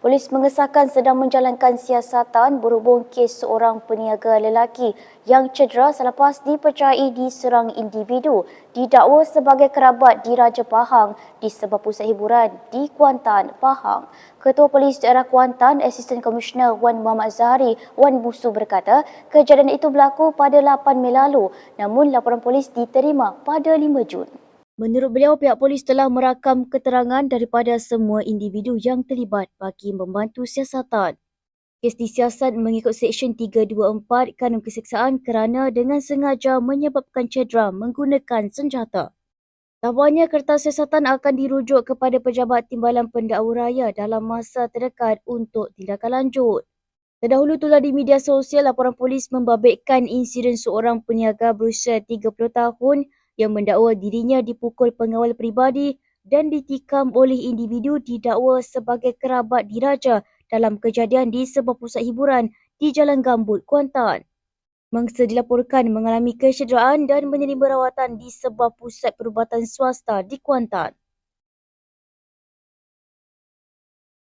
Polis mengesahkan sedang menjalankan siasatan berhubung kes seorang peniaga lelaki yang cedera selepas dipercayai diserang individu didakwa sebagai kerabat di Raja Pahang di sebuah pusat hiburan di Kuantan, Pahang. Ketua Polis Daerah Kuantan, Asisten Komisioner Wan Muhammad Zahari, Wan Busu berkata, kejadian itu berlaku pada 8 Mei lalu namun laporan polis diterima pada 5 Jun. Menurut beliau, pihak polis telah merakam keterangan daripada semua individu yang terlibat bagi membantu siasatan. Kes disiasat mengikut Seksyen 324 Kanun Keseksaan kerana dengan sengaja menyebabkan cedera menggunakan senjata. Tabuannya kertas siasatan akan dirujuk kepada Pejabat Timbalan Pendakwa Raya dalam masa terdekat untuk tindakan lanjut. Terdahulu itulah di media sosial laporan polis membabitkan insiden seorang peniaga berusia 30 tahun yang mendakwa dirinya dipukul pengawal peribadi dan ditikam oleh individu didakwa sebagai kerabat diraja dalam kejadian di sebuah pusat hiburan di Jalan Gambut, Kuantan. Mangsa dilaporkan mengalami kecederaan dan menerima rawatan di sebuah pusat perubatan swasta di Kuantan.